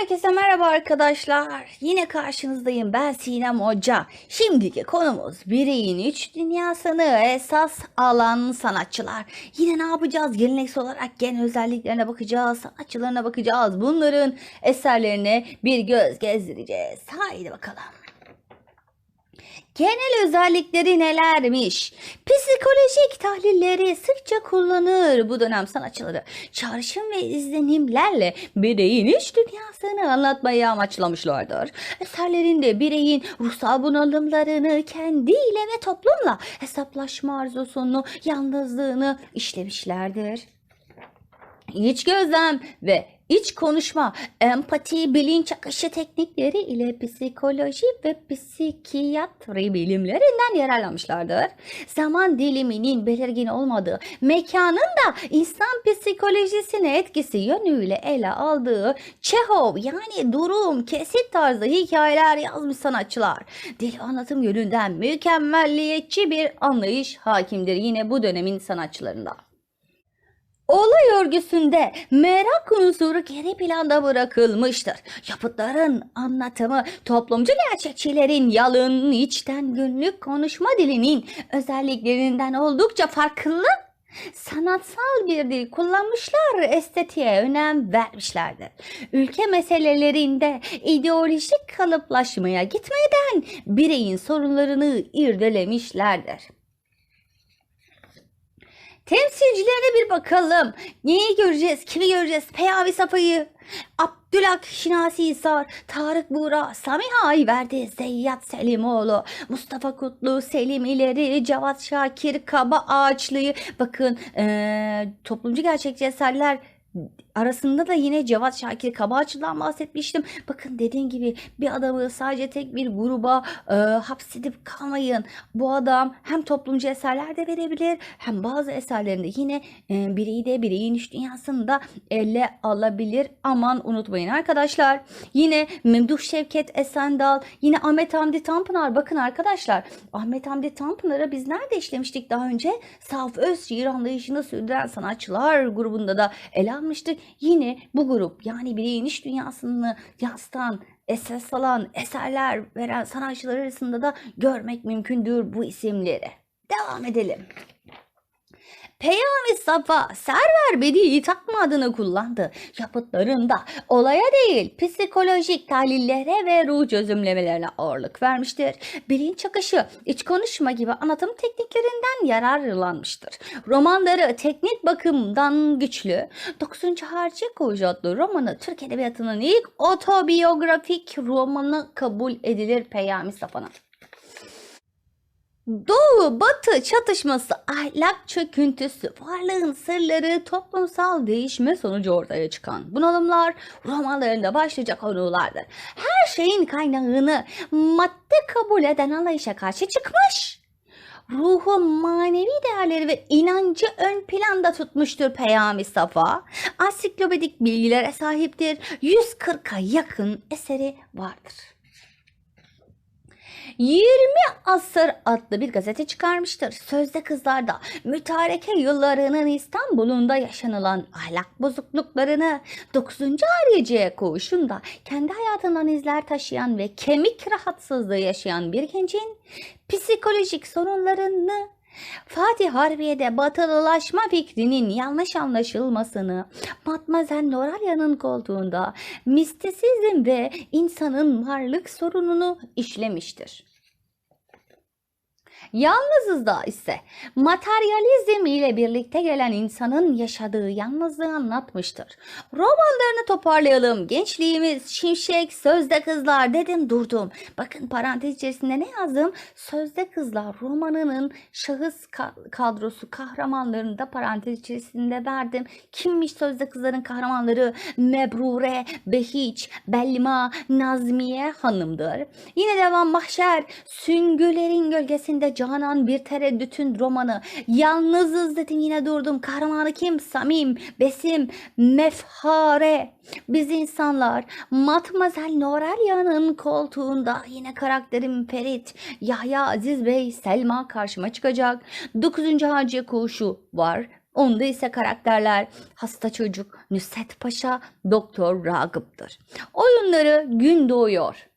Herkese merhaba arkadaşlar. Yine karşınızdayım. Ben Sinem Hoca. Şimdiki konumuz bireyin iç dünyasını esas alan sanatçılar. Yine ne yapacağız? Geleneksel olarak genel özelliklerine bakacağız. Sanatçılarına bakacağız. Bunların eserlerine bir göz gezdireceğiz. Haydi bakalım. Genel özellikleri nelermiş? Psikolojik tahlilleri sıkça kullanır bu dönem sanatçıları. Çağrışım ve izlenimlerle bireyin iç dünyasını anlatmayı amaçlamışlardır. Eserlerinde bireyin ruhsal bunalımlarını kendiyle ve toplumla hesaplaşma arzusunu, yalnızlığını işlemişlerdir. İç gözlem ve iç konuşma, empati, bilinç akışı teknikleri ile psikoloji ve psikiyatri bilimlerinden yararlanmışlardır. Zaman diliminin belirgin olmadığı, mekanın da insan psikolojisine etkisi yönüyle ele aldığı Çehov yani durum, kesit tarzı hikayeler yazmış sanatçılar. Dil anlatım yönünden mükemmelliyetçi bir anlayış hakimdir yine bu dönemin sanatçılarında. Olay örgüsünde merak unsuru geri planda bırakılmıştır. Yapıtların anlatımı toplumcu gerçekçilerin yalın, içten günlük konuşma dilinin özelliklerinden oldukça farklı sanatsal bir dil kullanmışlar, estetiğe önem vermişlerdir. Ülke meselelerinde ideolojik kalıplaşmaya gitmeden bireyin sorunlarını irdelemişlerdir. Temsilcilerine bir bakalım. Neyi göreceğiz? Kimi göreceğiz? Peyami Safa'yı, Abdülhak Şinasi İsar, Tarık Buğra, Samiha Ayverdi, Zeyyat Selimoğlu, Mustafa Kutlu, Selim İleri, Cevat Şakir, Kaba Ağaçlı'yı. Bakın eee, toplumcu gerçekçi eserler arasında da yine Cevat Şakir Kabaçı'dan bahsetmiştim. Bakın dediğim gibi bir adamı sadece tek bir gruba e, hapsedip kalmayın. Bu adam hem toplumcu eserler de verebilir hem bazı eserlerinde yine e, bireyi de bireyin iç dünyasını da ele alabilir. Aman unutmayın arkadaşlar. Yine Memduh Şevket Esendal, yine Ahmet Hamdi Tanpınar. Bakın arkadaşlar Ahmet Hamdi Tanpınar'ı biz nerede işlemiştik daha önce? Saf öz şiir anlayışını sürdüren sanatçılar grubunda da ele almıştık. Yine bu grup yani bireyin iç dünyasını yansıtan, esas alan, eserler veren sanatçılar arasında da görmek mümkündür bu isimleri. Devam edelim. Peyami Safa Server Bedi'i takma adını kullandı. Yapıtlarında olaya değil psikolojik tahlillere ve ruh çözümlemelerine ağırlık vermiştir. Bilinç akışı, iç konuşma gibi anlatım tekniklerinden yararlanmıştır. Romanları teknik bakımdan güçlü. 9. Harcı Koğuş adlı romanı Türk Edebiyatı'nın ilk otobiyografik romanı kabul edilir Peyami Safa'nın. Doğu batı çatışması, ahlak çöküntüsü, varlığın sırları, toplumsal değişme sonucu ortaya çıkan bunalımlar romanlarında başlıca konulardır. Her şeyin kaynağını madde kabul eden anlayışa karşı çıkmış. Ruhu, manevi değerleri ve inancı ön planda tutmuştur Peyami Safa. Ansiklopedik bilgilere sahiptir. 140'a yakın eseri vardır. 20 Asır adlı bir gazete çıkarmıştır. Sözde kızlarda mütareke yıllarının İstanbul'unda yaşanılan ahlak bozukluklarını 9. Hariciye koğuşunda kendi hayatından izler taşıyan ve kemik rahatsızlığı yaşayan bir gencin psikolojik sorunlarını Fatih Harbiye'de batılılaşma fikrinin yanlış anlaşılmasını, Matmazel Noralya'nın koltuğunda mistisizm ve insanın varlık sorununu işlemiştir. Yalnızız da ise materyalizm ile birlikte gelen insanın yaşadığı yalnızlığı anlatmıştır. Romanlarını toparlayalım. Gençliğimiz, şimşek, sözde kızlar dedim durdum. Bakın parantez içerisinde ne yazdım? Sözde kızlar romanının şahıs ka- kadrosu kahramanlarını da parantez içerisinde verdim. Kimmiş sözde kızların kahramanları? Mebrure, Behiç, Belma, Nazmiye hanımdır. Yine devam Mahşer, Süngülerin gölgesinde Canan bir tereddütün romanı. Yalnızız dedim yine durdum. Kahramanı kim? Samim, Besim, Mefhare. Biz insanlar Matmazel Noralya'nın koltuğunda yine karakterim Ferit, Yahya Aziz Bey, Selma karşıma çıkacak. 9. Hacı Kuşu var. Onda ise karakterler hasta çocuk Nusret Paşa, Doktor Ragıp'tır. Oyunları gün doğuyor.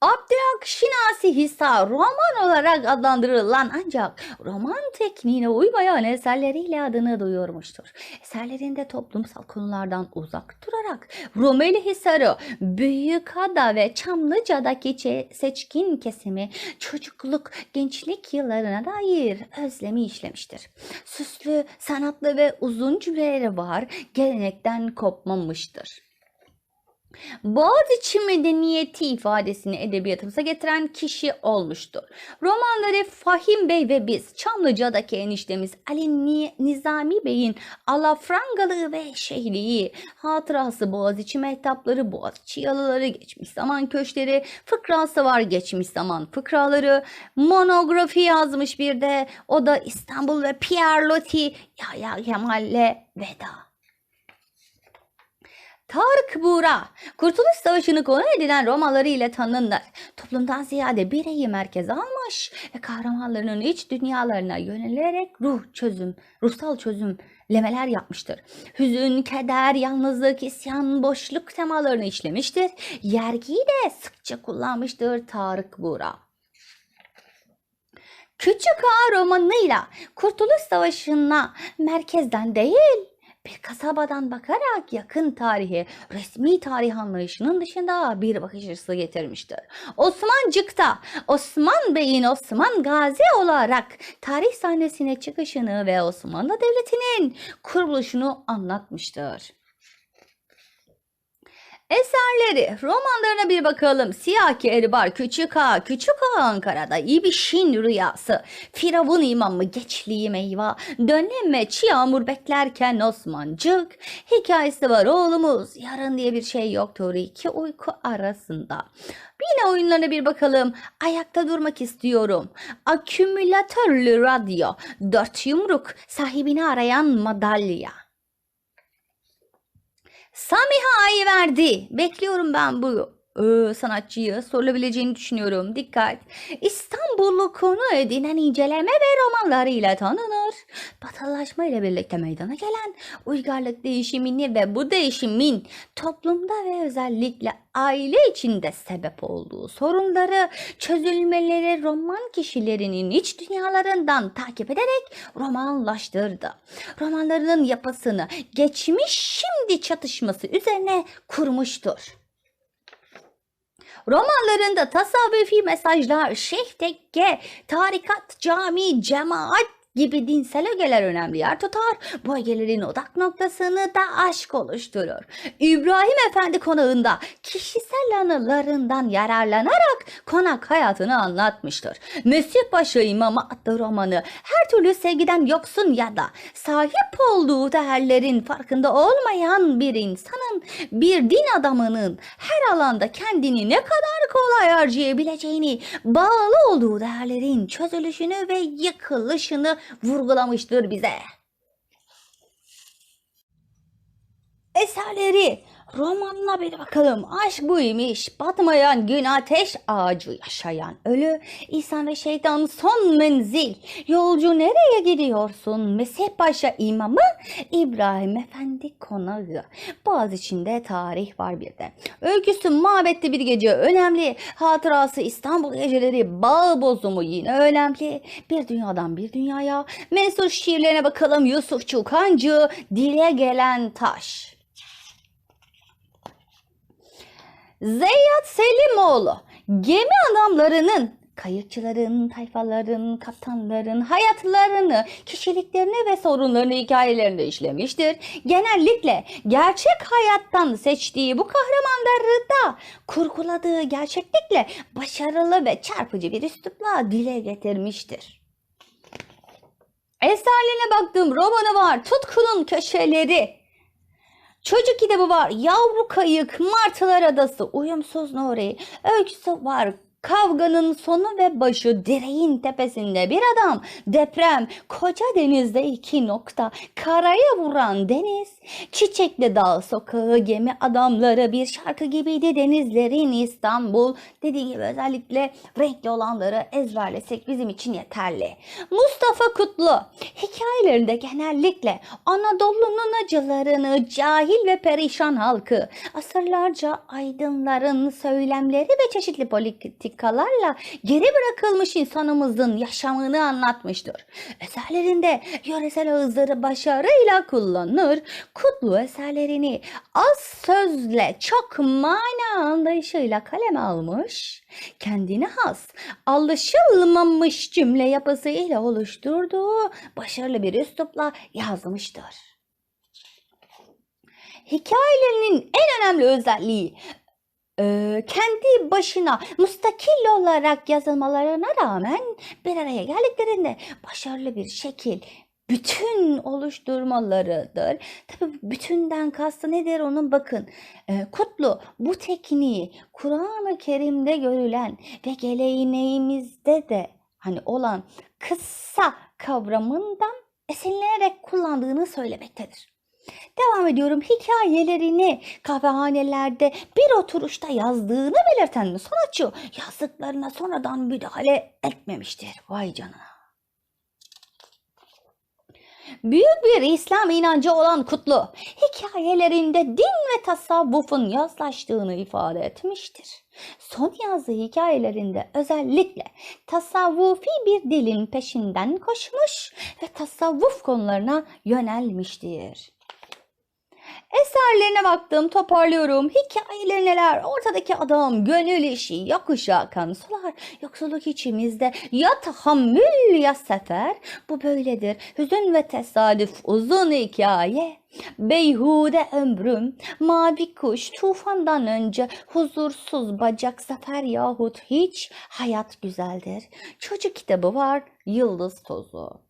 Abdülhak Şinasi Hisar roman olarak adlandırılan ancak roman tekniğine uymayan eserleriyle adını duyurmuştur. Eserlerinde toplumsal konulardan uzak durarak Rumeli Hisarı, Büyükada ve Çamlıca'daki seçkin kesimi çocukluk, gençlik yıllarına dair özlemi işlemiştir. Süslü, sanatlı ve uzun cümleleri var, gelenekten kopmamıştır. Boğaziçi medeniyeti ifadesini edebiyatımıza getiren kişi olmuştur. Romanları Fahim Bey ve biz, Çamlıca'daki eniştemiz Ali Ni- Nizami Bey'in alafrangalığı ve şehliği, hatırası Boğaziçi mehtapları, Boğaziçi yalıları, geçmiş zaman köşkleri, fıkrası var geçmiş zaman fıkraları, monografi yazmış bir de, o da İstanbul ve Pierre Loti, Yahya Kemal'le veda. Tarık Buğra, Kurtuluş Savaşı'nı konu edilen romaları ile tanınır. Toplumdan ziyade bireyi merkeze almış ve kahramanlarının iç dünyalarına yönelerek ruh çözüm, ruhsal çözümlemeler yapmıştır. Hüzün, keder, yalnızlık, isyan, boşluk temalarını işlemiştir. Yergiyi de sıkça kullanmıştır Tarık Buğra. Küçük Ağa romanıyla Kurtuluş Savaşı'na merkezden değil, bir kasabadan bakarak yakın tarihi, resmi tarih anlayışının dışında bir bakış açısı getirmiştir. Osmancık'ta Osman Bey'in Osman Gazi olarak tarih sahnesine çıkışını ve Osmanlı Devleti'nin kuruluşunu anlatmıştır. Eserleri, romanlarına bir bakalım. Siyah Kehribar, Küçük Ağa, Küçük Ağa Ankara'da, İbiş'in Rüyası, Firavun İmamı, Geçliği Meyva, Döneme, Çi Yağmur Beklerken Osmancık, hikayesi var oğlumuz, yarın diye bir şey yoktur iki uyku arasında. Yine oyunlarına bir bakalım. Ayakta durmak istiyorum. Akümülatörlü radyo, dört yumruk, sahibini arayan madalya. Samiha ayı verdi. Bekliyorum ben bu e, sanatçıyı sorulabileceğini düşünüyorum. Dikkat. İstanbul'u konu edinen inceleme ve romanlarıyla tanınır. Batılılaşma ile birlikte meydana gelen uygarlık değişimini ve bu değişimin toplumda ve özellikle aile içinde sebep olduğu sorunları çözülmeleri roman kişilerinin iç dünyalarından takip ederek romanlaştırdı. Romanlarının yapısını geçmiş şimdi çatışması üzerine kurmuştur. Romanlarında tasavvufi mesajlar, şeyh tekke, tarikat, cami, cemaat gibi dinsel ögeler önemli yer tutar. Bu ögelerin odak noktasını da aşk oluşturur. İbrahim Efendi konağında kişisel anılarından yararlanarak konak hayatını anlatmıştır. Mesih Paşa İmamı adlı romanı her türlü sevgiden yoksun ya da sahip olduğu değerlerin farkında olmayan bir insanın, bir din adamının her alanda kendini ne kadar kolay harcayabileceğini, bağlı olduğu değerlerin çözülüşünü ve yıkılışını vurgulamıştır bize. Eserleri romanına bir bakalım. Aşk buymuş. Batmayan gün ateş ağacı yaşayan ölü. İnsan ve şeytan son menzil. Yolcu nereye gidiyorsun? Mesih Paşa imamı İbrahim Efendi konağı. Boğaz içinde tarih var bir de. Öyküsü mabette bir gece önemli. Hatırası İstanbul geceleri bağ bozumu yine önemli. Bir dünyadan bir dünyaya. Mensur şiirlerine bakalım. Yusuf Çukancı dile gelen taş. Zeyyat Selimoğlu gemi adamlarının, kayıkçıların, tayfaların, kaptanların hayatlarını, kişiliklerini ve sorunlarını hikayelerinde işlemiştir. Genellikle gerçek hayattan seçtiği bu kahramanları da kurguladığı gerçeklikle başarılı ve çarpıcı bir üslupla dile getirmiştir. Eserlerine baktığım romanı var. Tutkunun Köşeleri. Çocuk kitabı var. Yavru Kayık, Martılar Adası, Uyumsuz Nuri. Öyküsü var. Kavganın sonu ve başı direğin tepesinde bir adam. Deprem koca denizde iki nokta. Karaya vuran deniz. Çiçekli dağ sokağı gemi adamları bir şarkı gibiydi denizlerin İstanbul. Dediğim gibi özellikle renkli olanları ezberlesek bizim için yeterli. Mustafa Kutlu hikayelerinde genellikle Anadolu'nun acılarını, cahil ve perişan halkı, asırlarca aydınların söylemleri ve çeşitli politikalarla geri bırakılmış insanımızın yaşamını anlatmıştır. Eserlerinde yöresel ağızları başarıyla kullanır, Kutlu eserlerini az sözle çok mana anlayışıyla kaleme almış, kendine has, alışılmamış cümle yapısıyla oluşturduğu başarılı bir üslupla yazmıştır. Hikayelerinin en önemli özelliği eee, kendi başına mustakil olarak yazılmalarına rağmen bir araya geldiklerinde başarılı bir şekil bütün oluşturmalarıdır. Tabii bütünden kastı nedir onun bakın. Eee, Kutlu bu tekniği Kur'an-ı Kerim'de görülen ve geleneğimizde de hani olan kıssa kavramından esinlenerek kullandığını söylemektedir. Devam ediyorum. Hikayelerini kahvehanelerde bir oturuşta yazdığını belirten sanatçı yazdıklarına sonradan müdahale etmemiştir. Vay canına. Büyük bir İslam inancı olan Kutlu, hikayelerinde din ve tasavvufun yazlaştığını ifade etmiştir. Son yazdığı hikayelerinde özellikle tasavvufi bir dilin peşinden koşmuş ve tasavvuf konularına yönelmiştir. Eserlerine baktım, toparlıyorum. Hikayeleri neler? Ortadaki adam, gönül işi, yakışa akan sular. Yoksulluk içimizde ya tahammül ya sefer. Bu böyledir. Hüzün ve tesadüf uzun hikaye. Beyhude ömrüm, mavi kuş, tufandan önce huzursuz bacak zafer yahut hiç hayat güzeldir. Çocuk kitabı var, yıldız tozu.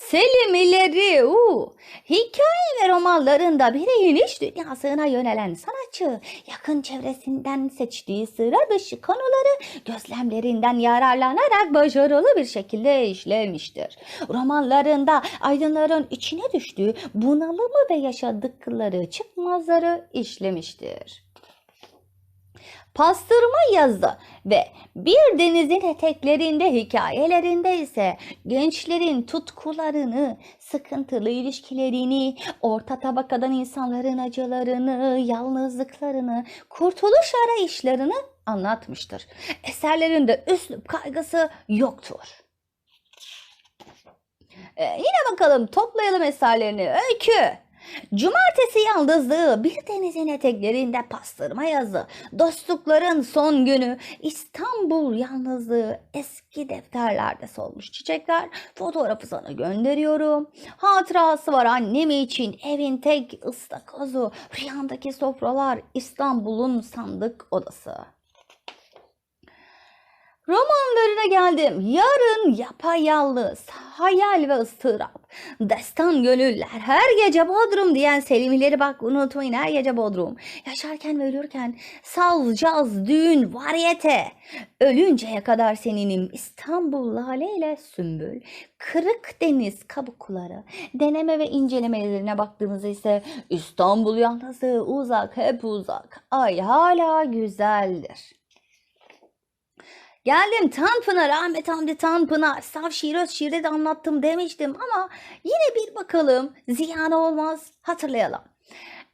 Selim ileri, uu. hikaye ve romanlarında bireyin iç dünyasına yönelen sanatçı, yakın çevresinden seçtiği sıra dışı konuları gözlemlerinden yararlanarak başarılı bir şekilde işlemiştir. Romanlarında aydınların içine düştüğü bunalımı ve yaşadıkları çıkmazları işlemiştir pastırma yazı ve bir denizin eteklerinde hikayelerinde ise gençlerin tutkularını, sıkıntılı ilişkilerini, orta tabakadan insanların acılarını, yalnızlıklarını, kurtuluş arayışlarını anlatmıştır. Eserlerinde üslup kaygısı yoktur. Ee, yine bakalım toplayalım eserlerini. Öykü. Cumartesi yalnızlığı bir denizin eteklerinde pastırma yazı. Dostlukların son günü İstanbul yalnızlığı eski defterlerde solmuş çiçekler. Fotoğrafı sana gönderiyorum. Hatırası var annem için evin tek ıstakozu. Rüyamdaki sofralar İstanbul'un sandık odası. Romanlarına geldim. Yarın yapayalnız, hayal ve ıstırap. Destan gönüller, her gece Bodrum diyen Selimileri bak unutmayın her gece Bodrum. Yaşarken ve ölürken saz, caz, düğün, varyete. Ölünceye kadar seninim İstanbul lale sümbül. Kırık deniz kabukları. Deneme ve incelemelerine baktığımızda ise İstanbul yalnızlığı uzak hep uzak. Ay hala güzeldir. Geldim Tanpınar, Ahmet Hamdi Tanpınar. Saf şiir öz şiirde de anlattım demiştim ama yine bir bakalım. Ziyan olmaz. Hatırlayalım.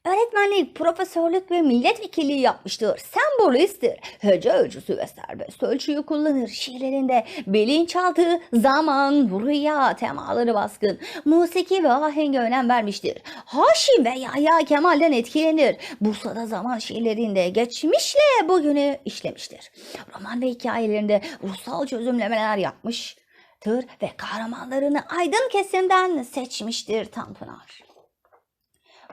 Öğretmenlik, profesörlük ve milletvekilliği yapmıştır. Sembolisttir. Hece ölçüsü ve serbest ölçüyü kullanır. Şiirlerinde bilinçaltı, zaman, rüya temaları baskın. Musiki ve ahenge önem vermiştir. Haşim ve Yahya Kemal'den etkilenir. Bursa'da zaman şiirlerinde geçmişle bugünü işlemiştir. Roman ve hikayelerinde ruhsal çözümlemeler yapmıştır ve kahramanlarını aydın kesimden seçmiştir Tanpınar.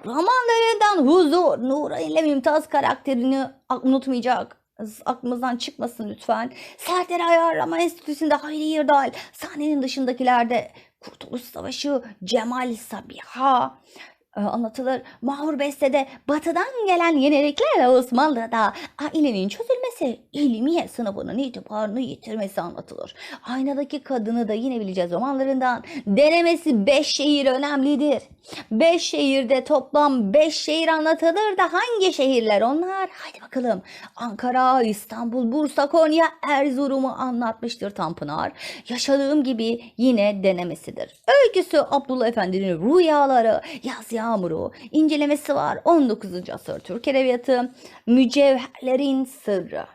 Romanlarından Huzur, Nura ile Mümtaz karakterini unutmayacak. Aklımızdan çıkmasın lütfen. Serter Ayarlama Enstitüsü'nde Hayri Yırdal, sahnenin dışındakilerde Kurtuluş Savaşı, Cemal Sabiha, anlatılır. Mahur Beste'de batıdan gelen yeniliklerle Osmanlı'da ailenin çözülmesi, ilmiye sınıfının itibarını yitirmesi anlatılır. Aynadaki kadını da yine bileceğiz romanlarından. Denemesi beş şehir önemlidir. Beş şehirde toplam beş şehir anlatılır da hangi şehirler onlar? Haydi bakalım. Ankara, İstanbul, Bursa, Konya, Erzurum'u anlatmıştır Tanpınar. Yaşadığım gibi yine denemesidir. Öyküsü Abdullah Efendi'nin rüyaları, yaz yağmuru, incelemesi var. 19. asır Türk Edebiyatı, mücevherlerin sırrı.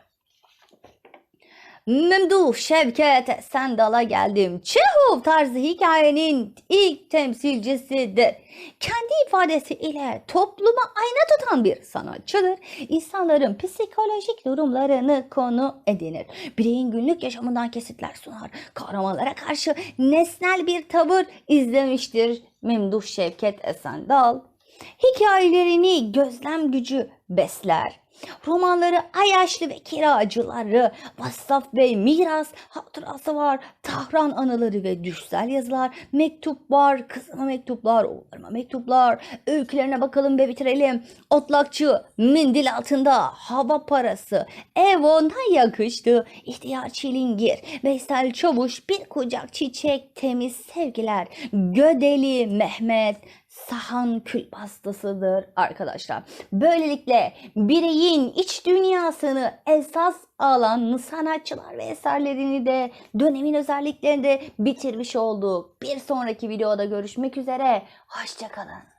Memduh Şevket Sendal'a geldim. Çehov tarzı hikayenin ilk temsilcisidir. Kendi ifadesi ile topluma ayna tutan bir sanatçıdır. İnsanların psikolojik durumlarını konu edinir. Bireyin günlük yaşamından kesitler sunar. Kahramanlara karşı nesnel bir tavır izlemiştir Memduh Şevket Esendal. Hikayelerini gözlem gücü besler. Romanları Ayaşlı ve Kiracıları, Vassaf ve Miras hatırası var. Tahran anıları ve düşsel yazılar, mektup var, kızıma mektuplar, oğullarıma mektuplar. Öykülerine bakalım ve bitirelim. Otlakçı, mendil altında, hava parası, ev ona yakıştı. İhtiyar çilingir, Veysel Çavuş, bir kucak çiçek, temiz sevgiler. Gödeli Mehmet, sahan kül pastasıdır arkadaşlar. Böylelikle bireyin iç dünyasını esas alan sanatçılar ve eserlerini de dönemin özelliklerini de bitirmiş olduk. Bir sonraki videoda görüşmek üzere. Hoşçakalın.